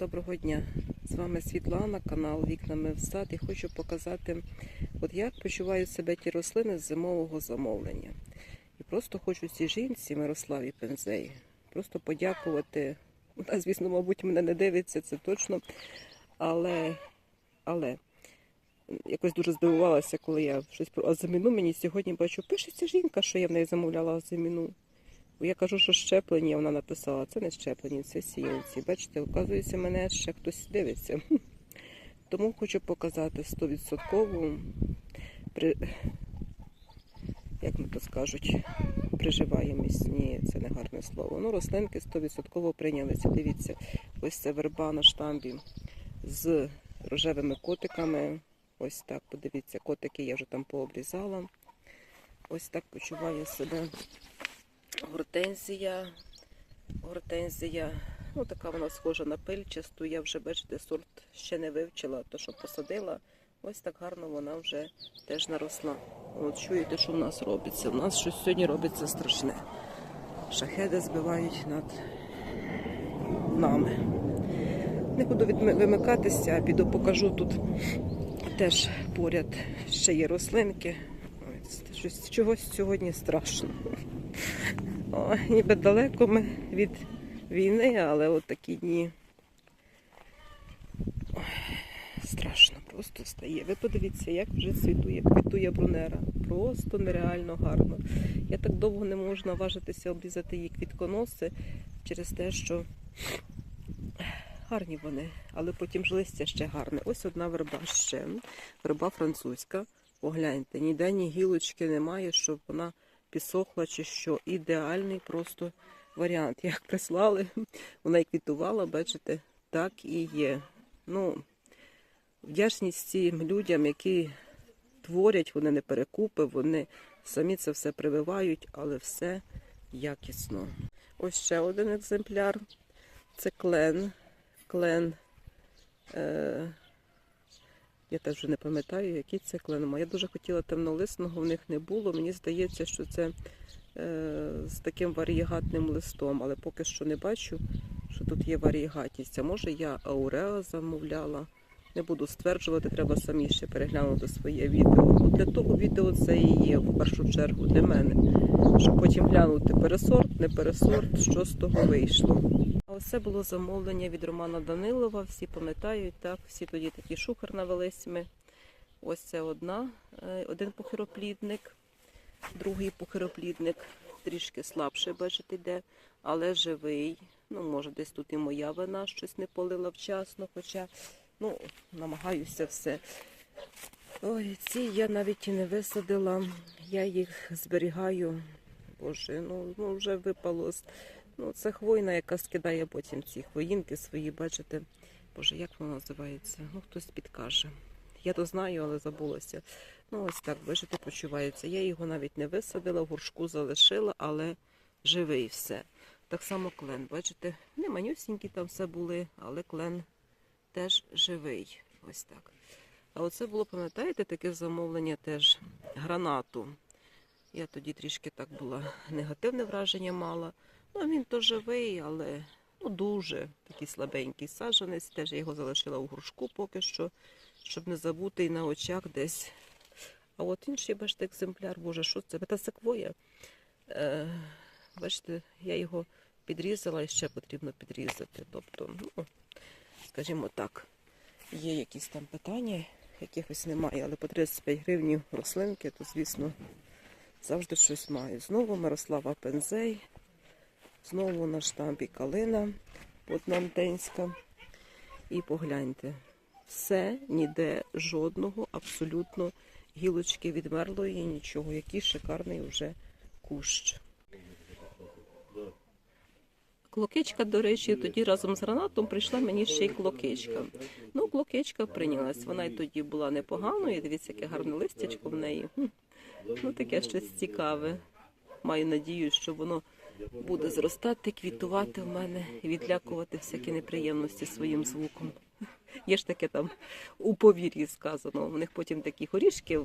Доброго дня! З вами Світлана, канал Вікнами в сад і хочу показати, от як почувають себе ті рослини з зимового замовлення. І просто хочу цій жінці Мирославі Пензей просто подякувати. Вона, звісно, мабуть, мене не дивиться, це точно. Але, але якось дуже здивувалася, коли я щось про азаміну мені сьогодні бачу, пишеться жінка, що я в неї замовляла азаміну. Я кажу, що щеплення вона написала. Це не щеплення, це сіянці. Бачите, оказується, мене ще хтось дивиться. Тому хочу показати 100% при... як ми то скажуть, приживаємість. Ні, це не гарне слово. Ну, рослинки 100% прийнялися. Дивіться, ось це верба на штамбі з рожевими котиками. Ось так, подивіться, котики я вже там пообрізала. Ось так почуває себе гортензія. Гортензія, ну така вона схожа на пильчасту. Я вже, бачите, сорт ще не вивчила, то що посадила. Ось так гарно вона вже теж наросла. От чуєте, що в нас робиться? У нас щось сьогодні робиться страшне. Шахеди збивають над нами. Не буду вимикатися, а піду покажу тут теж поряд ще є рослинки. Щось чогось сьогодні страшно. О, ніби далеко ми від війни, але от такі дні. Ой, страшно просто стає. Ви подивіться, як вже цвітує, квітує брунера. Просто нереально гарно. Я так довго не можу наважитися обрізати її квітконоси через те, що гарні вони, але потім ж листя ще гарне. Ось одна верба ще. Верба французька. Погляньте, ніде ні гілочки немає, щоб вона підсохла чи що. Ідеальний просто варіант. Як прислали, вона і квітувала, бачите, так і є. Ну, вдячність цим людям, які творять, вони не перекупи, вони самі це все прививають, але все якісно. Ось ще один екземпляр. Це клен. Клен. Е, я теж вже не пам'ятаю, який це клен. Я дуже хотіла темнолисного, в них не було. Мені здається, що це е, з таким варієгатним листом, але поки що не бачу, що тут є варієгатність. А може я ауреа замовляла. Не буду стверджувати, треба самі ще переглянути своє відео. От для того відео це і є в першу чергу для мене. Щоб потім глянути пересорт, не пересорт, що з того вийшло. Це було замовлення від Романа Данилова. Всі пам'ятають, так, всі тоді такі шухер навелись ми. Ось це одна, е, один похироплідник, другий похироплідник трішки слабше, бачите, йде, але живий. Ну, може, десь тут і моя вина щось не полила вчасно, хоча ну, намагаюся все. Ой, ці я навіть і не висадила. Я їх зберігаю. Боже, ну, ну вже випало. Ну, це хвойна, яка скидає потім ці хвоїнки свої, бачите. Боже, як воно називається? Ну, хтось підкаже. Я то знаю, але забулося. Ну, ось так, бачите, почувається. Я його навіть не висадила, в горшку залишила, але живий все. Так само клен, бачите, не манюсінькі там все були, але клен теж живий. Ось так. А оце було, пам'ятаєте, таке замовлення теж гранату. Я тоді трішки так була негативне враження мала. Ну, він то живий, але ну, дуже такий слабенький саджанець. Теж я його залишила у горшку поки що, щоб не забути і на очах десь. А от інший, бачите, екземпляр, боже, що це? Це секвоя. Е, бачите, я його підрізала і ще потрібно підрізати. Тобто, ну, скажімо так, є якісь там питання, якихось немає, але по 35 гривень рослинки, то, звісно, завжди щось маю. Знову Мирослава Пензей, знову на штампі калина Поднантенська. І погляньте, все, ніде жодного, абсолютно гілочки відмерлої, нічого. Який шикарний вже кущ. Клокичка, до речі, тоді разом з гранатом прийшла мені ще й клокичка. Ну, клокичка прийнялась. Вона й тоді була непоганою. Дивіться, яке гарне листячко в неї. Ну, таке щось цікаве. Маю надію, що воно буде зростати, квітувати в мене відлякувати всякі неприємності своїм звуком. Є ж таке там у повір'ї сказано. У них потім такі горішки,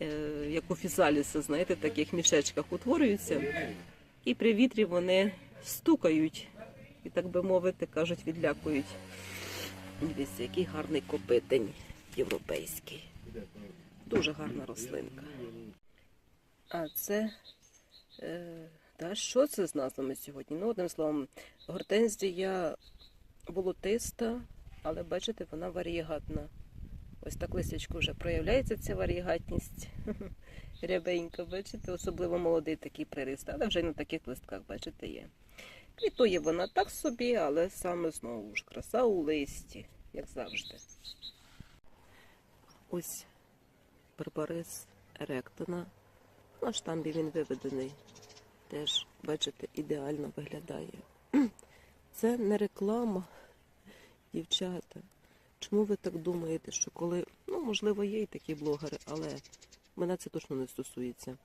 е, як у фізаліса, знаєте, в таких мішечках утворюються, і при вітрі вони стукають і так би мовити, кажуть, відлякують. Дивіться, який гарний копитень європейський. Дуже гарна рослинка. А це. Е, та що це з назвами сьогодні? Ну, одним словом, гортензія волотиста, але бачите, вона варієгатна. Ось так листячку вже проявляється ця варієгатність. Рябенька, бачите, особливо молодий такий пририст, але вже й на таких листках, бачите, є. Квітує вона так собі, але саме знову ж краса у листі, як завжди. Ось барбарис еректона. На штамбі він виведений. Теж, бачите, ідеально виглядає. Це не реклама, дівчата. Чому ви так думаєте, що коли, ну, можливо, є і такі блогери, але мене це точно не стосується,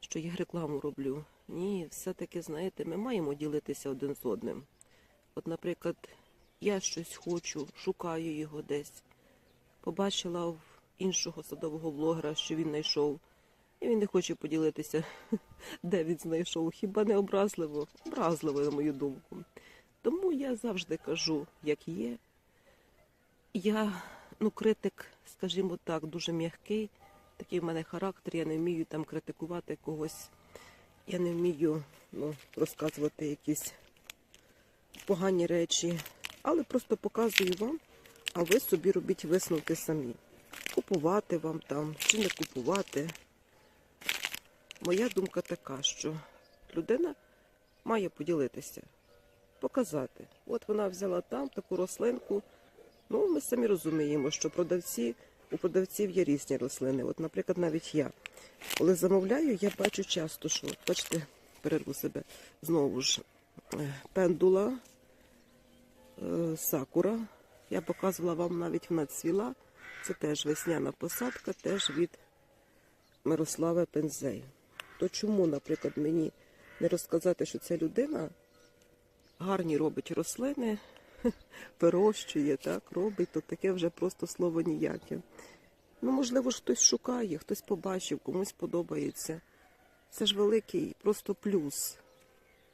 що я рекламу роблю. Ні, все-таки, знаєте, ми маємо ділитися один з одним. От, наприклад, я щось хочу, шукаю його десь, побачила в іншого садового блогера, що він знайшов, і він не хоче поділитися, де він знайшов. Хіба не образливо? Образливо, на мою думку. Тому я завжди кажу, як є. Я, ну, критик, скажімо так, дуже м'який. Такий в мене характер, я не вмію там критикувати когось. Я не вмію ну, розказувати якісь погані речі, але просто показую вам, а ви собі робіть висновки самі. Купувати вам там чи не купувати. Моя думка така, що людина має поділитися, показати. От вона взяла там таку рослинку. Ну, ми самі розуміємо, що продавці, у продавців є різні рослини. От, наприклад, навіть я. Коли замовляю, я бачу часто, що, бачите, перерву себе знову ж е, пендула, е, сакура. Я показувала вам навіть вона цвіла. Це теж весняна посадка, теж від Мирослави Пензей. То чому, наприклад, мені не розказати, що ця людина гарні робить рослини, вирощує, так, робить, то таке вже просто слово ніяке. Ну, можливо, хтось шукає, хтось побачив, комусь подобається. Це ж великий просто плюс.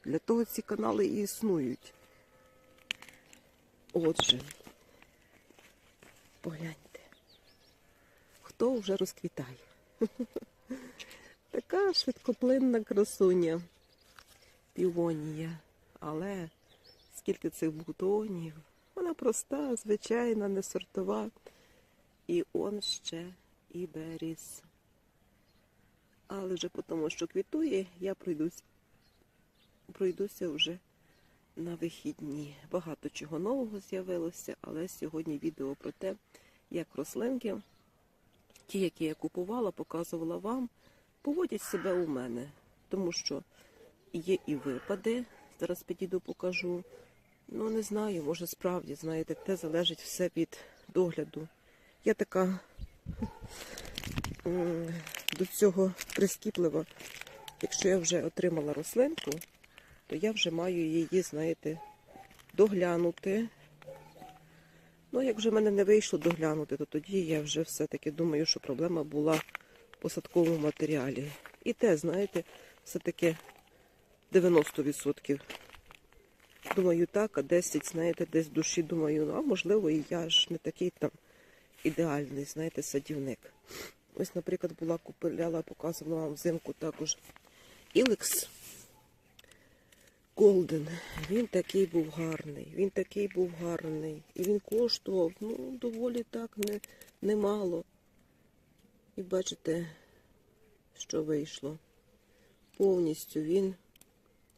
Для того ці канали і існують. Отже, погляньте, хто вже розквітає. Така швидкоплинна красуня. Півонія. Але скільки цих бутонів. Вона проста, звичайна, не сортова. І он ще і беріз. Але вже по тому, що квітує, я пройдусь, пройдуся вже на вихідні. Багато чого нового з'явилося, але сьогодні відео про те, як рослинки, ті, які я купувала, показувала вам, поводять себе у мене. Тому що є і випади, зараз підійду покажу. Ну, не знаю, може справді, знаєте, те залежить все від догляду. Я така до цього прискіплива. Якщо я вже отримала рослинку, то я вже маю її, знаєте, доглянути. Ну, як вже в мене не вийшло доглянути, то тоді я вже все-таки думаю, що проблема була посадковому матеріалі. І те, знаєте, все-таки 90%. Думаю, так, а 10, знаєте, десь в душі думаю, ну, а можливо, і я ж не такий там ідеальний, знаєте, садівник. Ось, наприклад, була купляла, показувала вам взимку також Ілекс Голден. Він такий був гарний, він такий був гарний. І він коштував, ну, доволі так не, немало. І бачите, що вийшло. Повністю він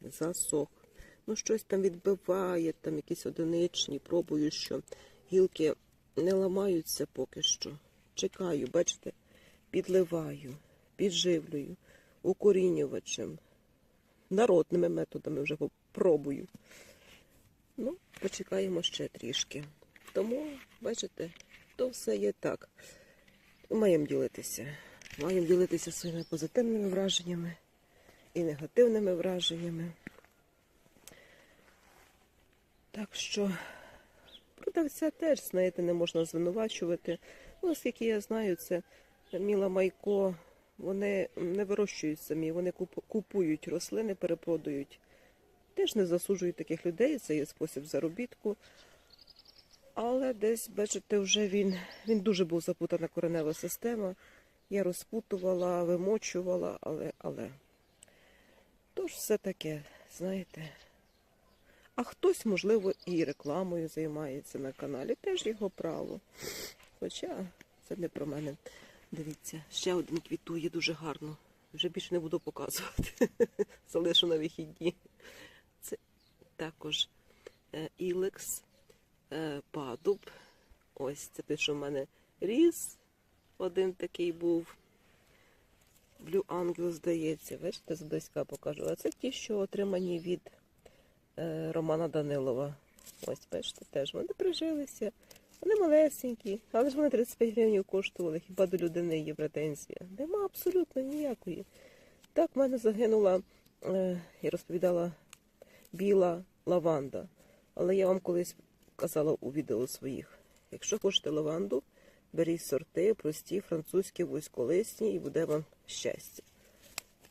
засох. Ну, щось там відбиває, там якісь одиничні, пробую, що гілки не ламаються поки що. Чекаю, бачите, підливаю, підживлюю, укорінювачем, народними методами вже пробую. Ну, почекаємо ще трішки. Тому, бачите, то все є так. Маємо ділитися. Маємо ділитися своїми позитивними враженнями і негативними враженнями. Так що продавця теж, знаєте, не можна звинувачувати. Ну, оскільки я знаю, це Міла Майко, вони не вирощують самі, вони купують рослини, перепродають Теж не засуджую таких людей, це є спосіб заробітку. Але десь, бачите, вже він, він дуже був запутана коренева система. Я розпутувала, вимочувала, але, але. Тож все таке, знаєте. А хтось, можливо, і рекламою займається на каналі, теж його право. Хоча це не про мене. Дивіться, ще один квітує дуже гарно. Вже більше не буду показувати. Залишу на вихідні. Це також е, ілекс, падуб. Ось це те, що в мене ріс. Один такий був. Blue Angel, здається. Бачите, зблизька покажу. А це ті, що отримані від е, Романа Данилова. Ось, бачите, теж вони прижилися. Вони малесенькі, але ж вони 35 гривень коштували. Хіба до людини є претензія? Нема абсолютно ніякої. Так, в мене загинула, е, я розповідала, біла лаванда. Але я вам колись казала у відео своїх. Якщо хочете лаванду, беріть сорти, прості, французькі, вузьколисні, і буде вам щастя.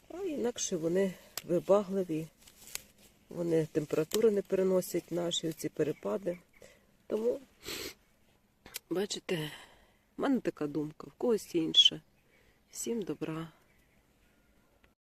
А інакше вони вибагливі, вони температури не переносять наші ці перепади. Тому, бачите, в мене така думка, в когось інша. Всім добра.